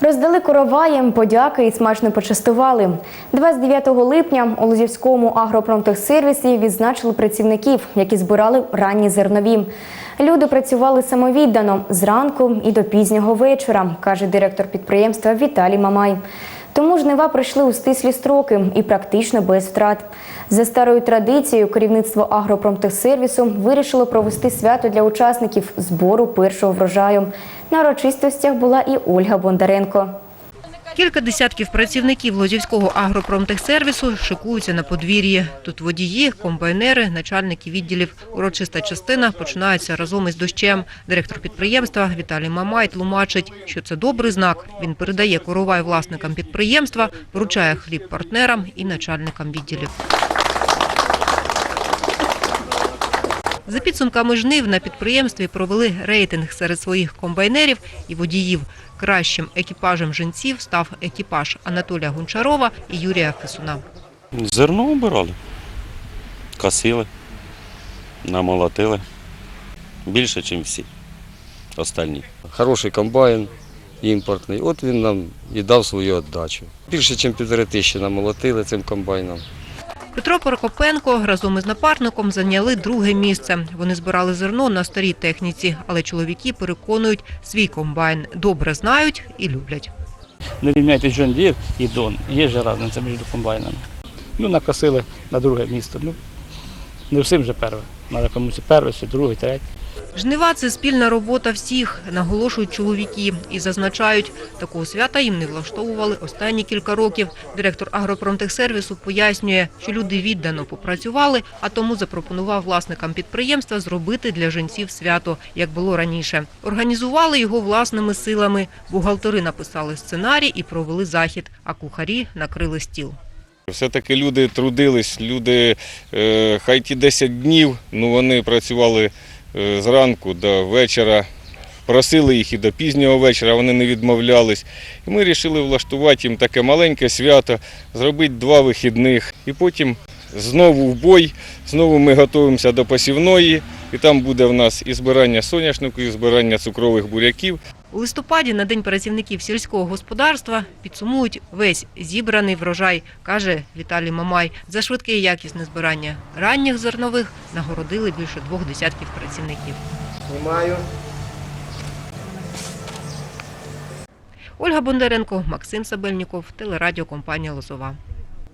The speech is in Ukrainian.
Роздали короваєм, подяки і смачно почастували. 29 липня у Лозівському агропромтехсервісі відзначили працівників, які збирали ранні зернові. Люди працювали самовіддано зранку і до пізнього вечора, каже директор підприємства Віталій Мамай. Тому жнива пройшли у стислі строки і практично без втрат. За старою традицією, керівництво агропромтехсервісу вирішило провести свято для учасників збору першого врожаю. На урочистостях була і Ольга Бондаренко. Кілька десятків працівників Лозівського агропромтехсервісу шикуються на подвір'ї. Тут водії, комбайнери, начальники відділів. Урочиста частина починається разом із дощем. Директор підприємства Віталій Мамай тлумачить, що це добрий знак. Він передає коровай власникам підприємства, вручає хліб партнерам і начальникам відділів. За підсумками жнив на підприємстві провели рейтинг серед своїх комбайнерів і водіїв. Кращим екіпажем жінців став екіпаж Анатолія Гончарова і Юрія Фесуна. Зерно обирали, косили, намолотили. Більше, ніж всі остальні. Хороший комбайн імпортний. От він нам і дав свою віддачу. Більше, ніж півтори тисячі намолотили цим комбайном. Петро Прокопенко разом із напарником зайняли друге місце. Вони збирали зерно на старій техніці, але чоловіки переконують, свій комбайн добре знають і люблять. Не рівняйте John Deere і Дон. Є ж різниця між комбайнами. Ну, накосили на друге місто. Ну, не всім же перше. Треба комусь перше, друге, третє. Жнива – це спільна робота всіх, наголошують чоловіки. І зазначають, такого свята їм не влаштовували останні кілька років. Директор агропромтехсервісу пояснює, що люди віддано попрацювали, а тому запропонував власникам підприємства зробити для жінців свято, як було раніше. Організували його власними силами. Бухгалтери написали сценарій і провели захід, а кухарі накрили стіл. Все-таки люди трудились, люди, е, хай ті 10 днів, ну вони працювали зранку до вечора, просили їх і до пізнього вечора, вони не відмовлялись. І ми вирішили влаштувати їм таке маленьке свято, зробити два вихідних. І потім знову в бой, знову ми готуємося до посівної, і там буде в нас і збирання соняшнику, і збирання цукрових буряків. У листопаді на День працівників сільського господарства підсумують весь зібраний врожай, каже Віталій Мамай. За швидке і якісне збирання ранніх зернових нагородили більше двох десятків працівників. Знімаю. Ольга Бондаренко, Максим Сабельніков, телерадіокомпанія Лозова.